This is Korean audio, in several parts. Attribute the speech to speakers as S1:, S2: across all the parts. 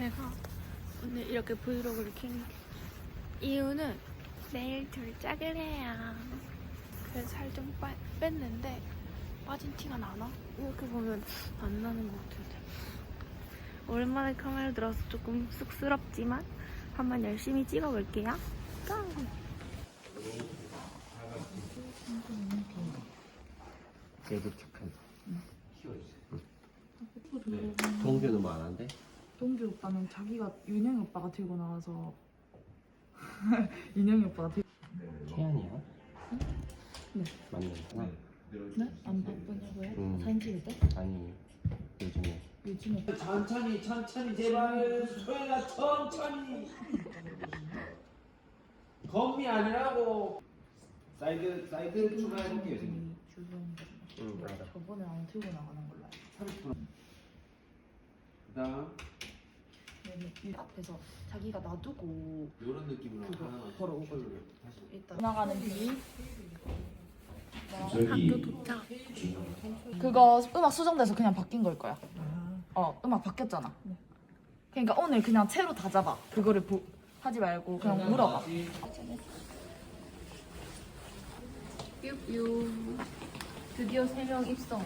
S1: 제가 오늘 이렇게 브이로그를 킨 이유는 내일 둘짝을 해요. 그래서 살 좀 뺐는데 빠진 티가 나나? 이렇게 보면 안 나는 것 같은데. 오랜만에 카메라 들어서 조금 쑥스럽지만 한번 열심히 찍어볼게요. 고!
S2: 얘도 착한. 동규는 뭐안 한대?
S3: 동규 오빠는 자기가 윤영이 오빠가 들고 나와서 윤영이 오빠가 들고
S2: 태연이야?
S3: 네.
S2: 맞는구나.
S3: 네? 안 바쁘냐고요?
S2: 음.
S3: 사진 찍을 때?
S2: 아니 요즘에
S3: 요즘에
S4: 천천히 천천히 제발 소연아 천천히 검이 아니라고 사이드 사이드 추가해볼게요 선생님
S3: 주변
S2: 응 맞아.
S3: 저번에 안 들고 나가는 걸로 알고
S4: 30% 그다음
S3: 이 앞에서 자기가 놔두고
S4: 이런 느낌으로
S3: 그거
S4: 하나. 다시
S3: 일단 나가는 비
S1: 학교 도착.
S3: 그거 음악 수정돼서 그냥 바뀐 걸 거야 어 음악 바뀌었잖아 그러니까 오늘 그냥 채로 다 잡아 그거를 보, 하지 말고 그냥 물어봐
S1: 뾰뾰. 드디어 세명 입성.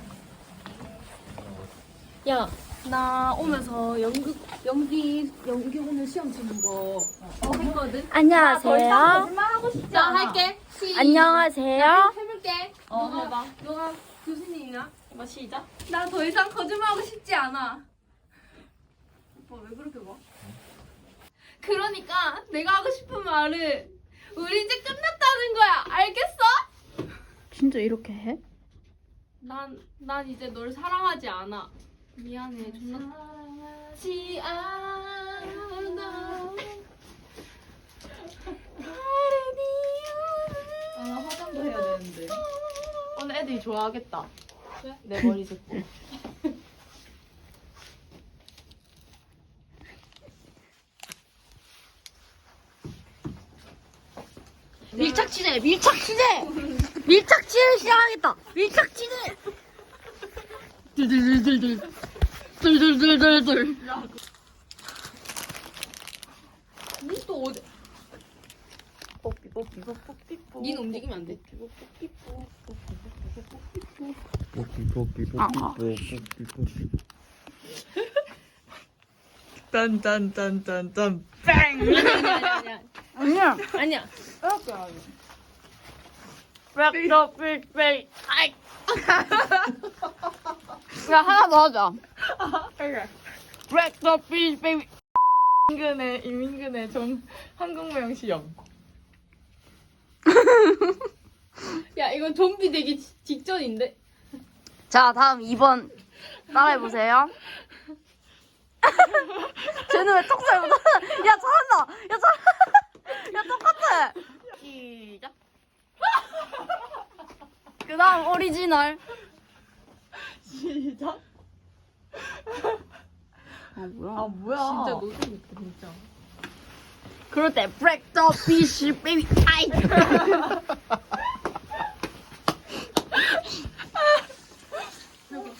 S1: 야, 나 오면서 연극, 연기, 연기 오늘 시험 치는 거 어, 했거든?
S5: 안녕하세요.
S1: 거짓말 하고 싶지 않아. 나 할게. 시작.
S5: 안녕하세요.
S1: 해볼게.
S3: 어,
S1: 너가,
S3: 해봐.
S1: 너가 교수님이야? 해봐, 시작. 나 더 이상 거짓말하고 싶지 않아. 오빠 왜 그렇게 봐? 그러니까 내가 하고 싶은 말은 우리 이제 끝났다는 거야. 알겠어?
S5: 진짜 이렇게 해?
S1: 난, 난 이제 널 사랑하지 않아. 미안해, 존나. 사랑하지 않아.
S3: 아, 나 화장도 해야 되는데. 오늘 애들이 좋아하겠다. 내 머리 듣고.
S5: 밀착 취재, 밀착 취재, 밀착 취재 시작하겠다. 밀착 취재. 들들들들들, 들들들들들.
S1: 니또 어디?
S3: 뽀삐 뽀삐 뽀삐 뽀.
S1: 니는 움직이면 안 돼.
S2: 뽀삐 뽀삐 뽀삐
S5: 아, 아.
S2: 뽀삐 뽀삐.
S3: 짠짠짠짠짠.
S1: 아니야, 아니야,
S5: 아니야.
S1: 아니야.
S3: 이렇게 하래.
S5: 백더 빅베이. 아이. 야 하나 더 하자. 백더 빅베이.
S3: 이민근의 이민근의 정 한국무용 시험.
S1: 야, 이건 좀비 되기 지- 직전인데?
S5: 자 다음 2번 따라해 보세요. 쟤는 왜 톡잘 못하나? 야 잘한다. 야 잘. 야 똑같아. 시작. 그다음 오리지널.
S3: 시작.
S5: 아 뭐야?
S3: 아 뭐야?
S1: 진짜 노잼이다, 진짜.
S5: 그럴 때 break the fish baby. 아이.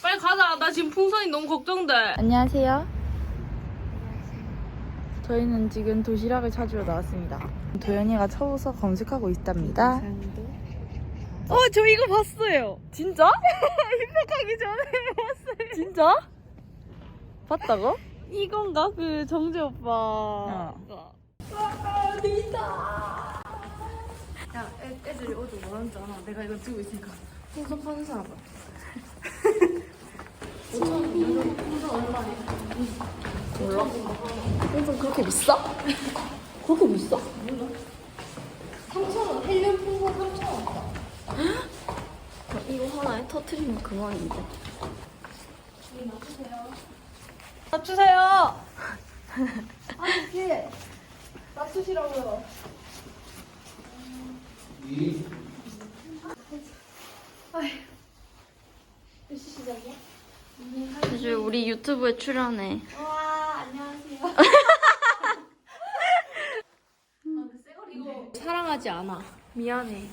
S1: 빨리 가자. 나 지금 풍선이 너무 걱정돼.
S3: 안녕하세요. 저희는 지금 도시락을 찾으러 나왔습니다. 도연이가 쳐서 검색하고 있답니다. 어, 저 이거 봤어요. 진짜? 입학하기 전에 봤어요. 진짜? 봤다고?
S1: 이건가? 그 정재 오빠.
S3: 어.
S1: 야, 애, 애들이 어제 뭐라는지 알아? 내가 이거 들고 있으니까. 풍선 파는 사람 봐.
S5: 풍선 그렇게 비싸? 그렇게 비싸?
S1: 3,000원. 헬륨 풍선 3,000원.
S5: 이거 하나에 터트리면 그만인데.
S1: 맞추세요. 아니, 맞추시라고요. 몇시 시작이야?
S5: 사실 우리 유튜브에 출연해.
S1: 와, 안녕하세요. 이거 사랑하지 않아. 미안해.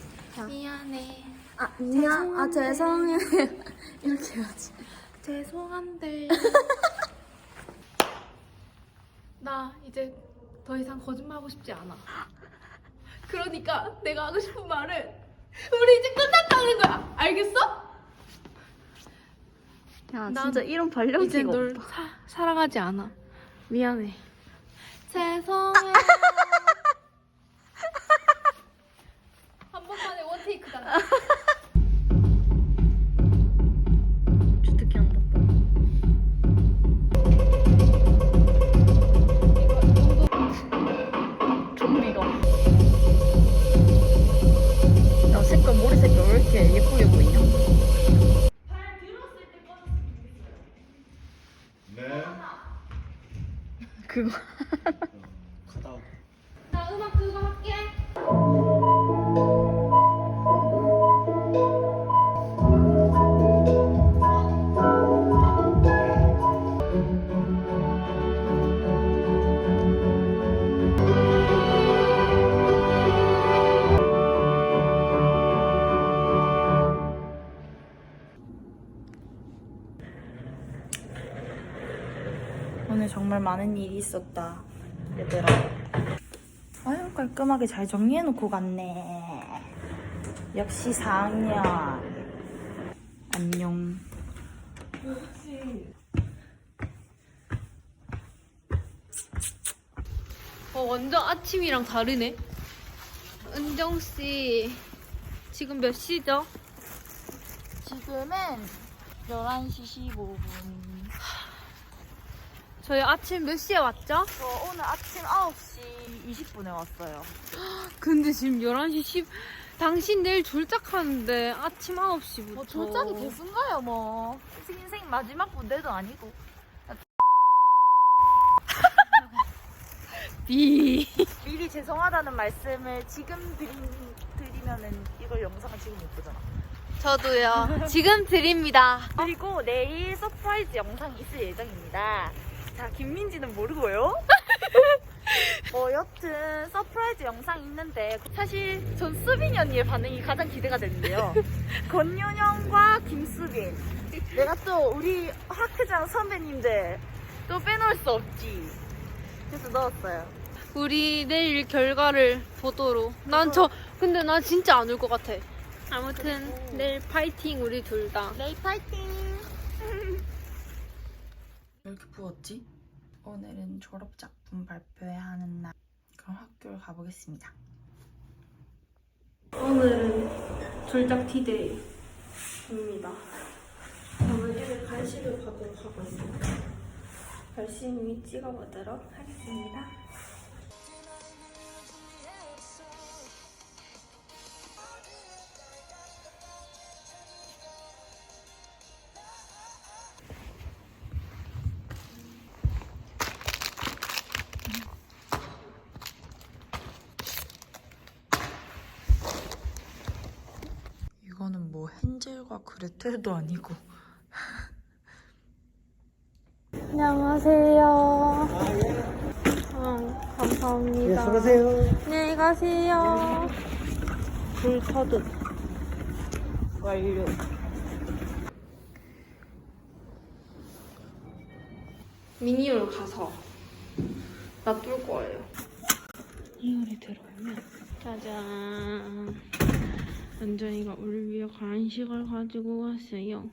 S1: 미안해.
S5: 아, 미안. 아, 죄송해요. 이렇게 해야지.
S1: 죄송한데. 나 이제 더 이상 거짓말하고 싶지 않아. 그러니까 내가 하고 싶은 말은 우리 이제 끝났다는 거야. 알겠어?
S5: 야
S1: 난
S5: 진짜 이런
S1: 이제
S5: 발령기가
S1: 널
S5: 없다.
S1: 사, 사랑하지 않아. 미안해. 죄송해.
S5: 그거.
S1: 나 음악 그거 할게.
S3: 오늘 정말 많은 일이 있었다, 얘들아. 아유, 깔끔하게 잘 정리해놓고 갔네. 역시 4학년. 안녕.
S1: 어, 완전 아침이랑 다르네. 은정 씨, 지금 몇 시죠?
S3: 지금은 11시 15분.
S1: 저희 아침 몇 시에 왔죠?
S3: 저 오늘 아침 9시 20분에 왔어요.
S1: 근데 지금 11시 10. 당신 내일 졸작하는데 아침 9시부터.
S3: 뭐 졸작이 대순가요, 뭐. 인생 마지막 군대도 아니고.
S1: 비.
S3: 미리 죄송하다는 말씀을 지금 드린, 드리면은 이걸 영상을 지금 못 보잖아.
S1: 저도요. 지금 드립니다.
S3: 그리고 내일 서프라이즈 영상이 있을 예정입니다. 자, 김민지는 모르고요. 뭐 여튼 서프라이즈 영상이 있는데 사실 전 수빈이 언니의 반응이 가장 기대가 되는데요. 권윤영과 김수빈. 내가 또 우리 하크장 선배님들 또 빼놓을 수 없지. 그래서 넣었어요.
S1: 우리 내일 결과를 보도록. 난 저, 근데 나 진짜 안올것 같아. 아무튼 내일 파이팅 우리 둘 다.
S3: 내일 파이팅! 왜 이렇게 부었지? 오늘은 졸업작품 발표해야 하는 날. 그럼 학교를 가보겠습니다.
S1: 오늘은 졸작 티데이입니다. 저는 간식을 가도록 하고 있습니다. 열심히 찍어보도록 하겠습니다.
S3: 헨젤과 그레텔도 아니고
S1: 안녕하세요. 어, 감사합니다.
S2: 수고하세요.
S1: 안녕히 가세요.
S3: 불 터득 완료.
S1: 미니홀 가서 놔둘 거예요. 미니홀에 들어오면 짜잔. 은전이가 우리 위해 간식을 가지고 왔어요.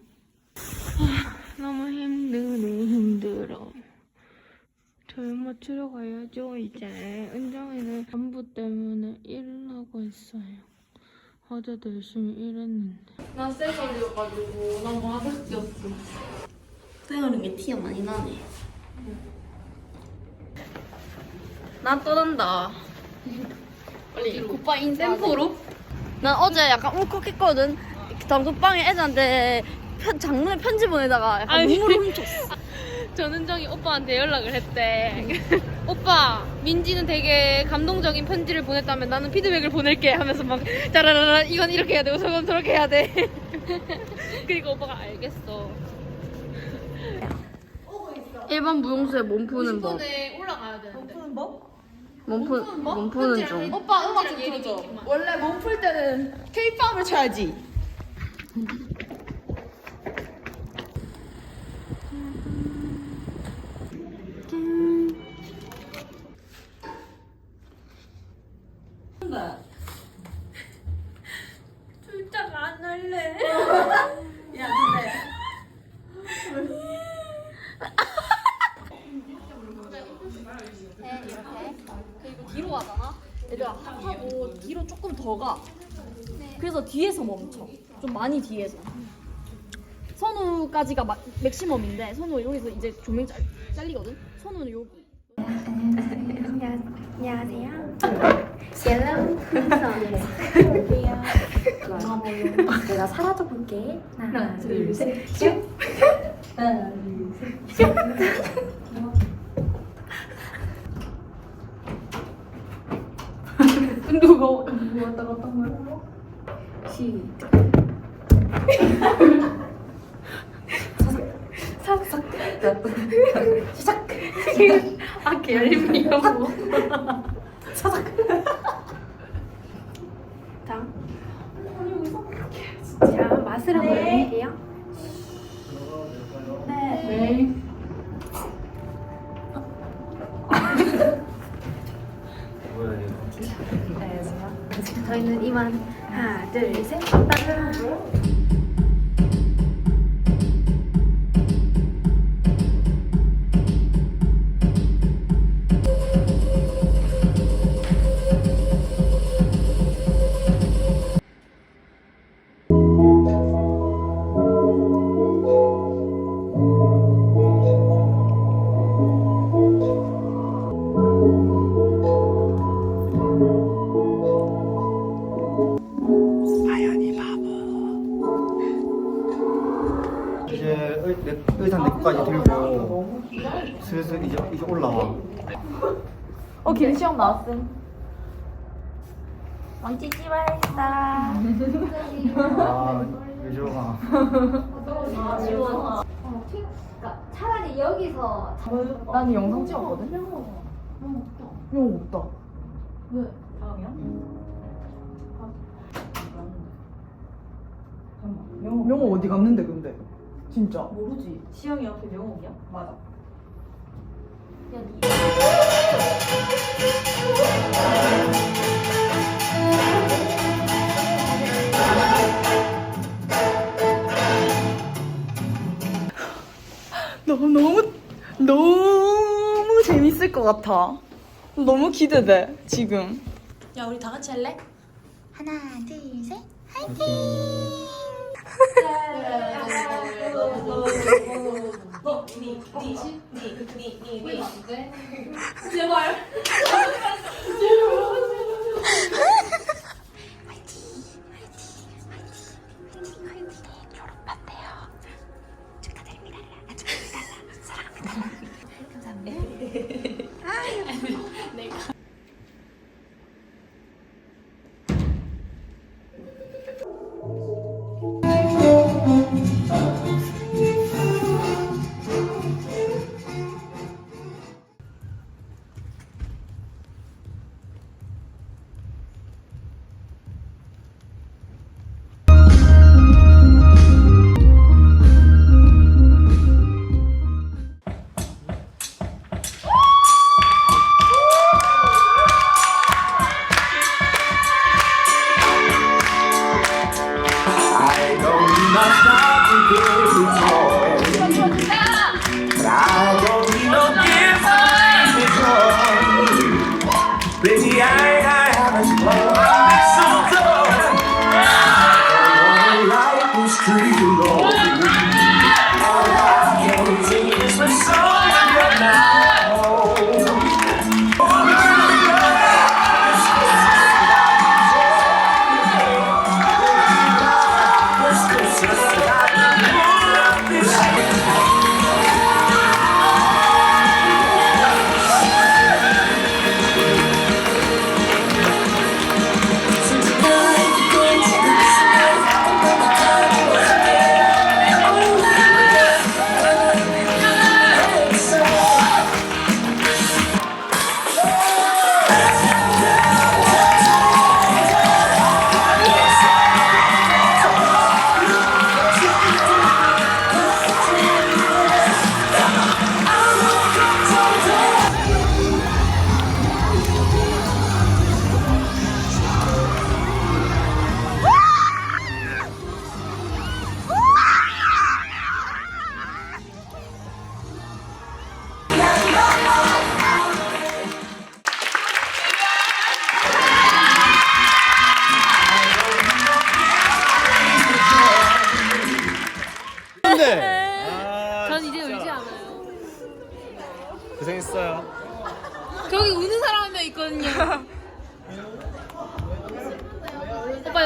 S1: 아, 너무 힘드네 힘들어. 저희 맞추러 가야죠 이제. 은정이는 안부 때문에 일을 하고 있어요. 어제도 열심히 일했는데. 난 쌩얼이어가지고 너무 아득지였어.
S5: 쌩얼인 게 티가 많이 나네. 난 떠난다. 빨리 오빠 인생 샘포로? 난 어제 약간 울컥했거든. 단톡방에 애들한테 편, 장문에 편지 보내다가 약간
S1: 아니.
S5: 눈물을 훔쳤어.
S1: 전은정이 오빠한테 연락을 했대. 오빠, 민지는 되게 감동적인 편지를 보냈다면 나는 피드백을 보낼게 하면서 막 짜라라라 이건 이렇게 해야 되고 저건 저렇게 해야 돼. 그리고 오빠가 알겠어.
S5: 1번 무용수의 몸 푸는 법.
S1: 올라가야 되는데.
S5: 몸, 푸, 몸 푸는 중.
S3: 오빠 음악 좀 틀어줘. 원래 몸풀 때는 K-팝을 쳐야지.
S6: 좀 많이 뒤에서. 선우까지가 마, 맥시멈인데 선우 여기서 이제 조명 잘, 잘리거든. 선우는 여기.
S7: 안녕하세요.
S1: 내가 사라져 볼게. 하나, 둘, 셋, 슉. 하나, 둘, 셋, 슉. 누가 누가 왔다 갔다 말고 시작. 사삭 시작. 아 개알림이라고. 사삭. 자, 맛을 한번 볼게요. 네.
S8: 뭐야 이거?
S1: 안녕하세요. 저희는 이만
S2: 의, 내, 의상 내 것까지 들고 슬슬 이제 이제 올라와.
S3: 어 김시영 나왔음. 왕찌 찌발했다.
S2: 아 유주가
S1: 그러니까 차라리 여기서
S3: 나는 영상 찍었거든. 영어 없다. 왜? 다음이야?
S9: 명호, 명호 어디 갔는데 근데 진짜
S3: 모르지. 시영이 앞에 명옥이야? 맞아.
S9: 너무 너무 너무 재밌을 것 같아 너무 기대돼 지금
S6: 야 우리 다 같이 할래?
S1: 하나, 둘, 셋.
S10: 고
S1: 제발. 제발. Baby, I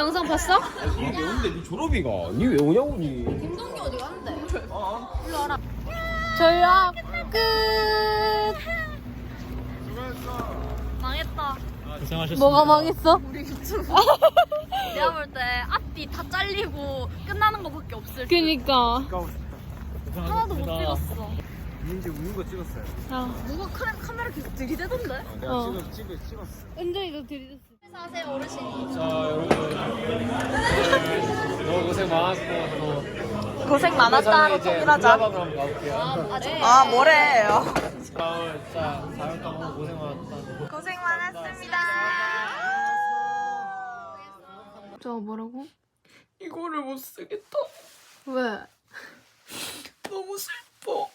S1: 영상 봤어?
S10: 니왜 오는데? 니 졸업이가? 니 왜 오냐고 니?
S1: 김동기 어디 갔는데? 일로 와라. 전략 끝. 망했다.
S10: 고생하셨습니다.
S1: 뭐가 망했어? 우리 유튜브. 내가 볼 때 앞뒤 다 잘리고 끝나는 거밖에 없을 듯. 그니까. 하나도 못 찍었어.
S10: 민지 우는 거 찍었어요.
S1: 누가 카메, 카메라 계속 들이대던데?
S10: 내가
S1: 어.
S10: 찍었, 찍었, 찍었어.
S1: 은정이도 들이댔어. 사세요 어르신이.
S10: 자, 여러분. 너무 고생 많았고,
S3: 고생 많았다로 통일하자.
S10: 한번 가볼게요.
S1: 아, 네.
S3: 아 뭐래요?
S10: 자, 4년 동안 고생 많았다.
S3: 고생 많았습니다.
S11: 저 뭐라고?
S3: 이거를 못 쓰겠다.
S11: 왜?
S3: 너무 슬퍼.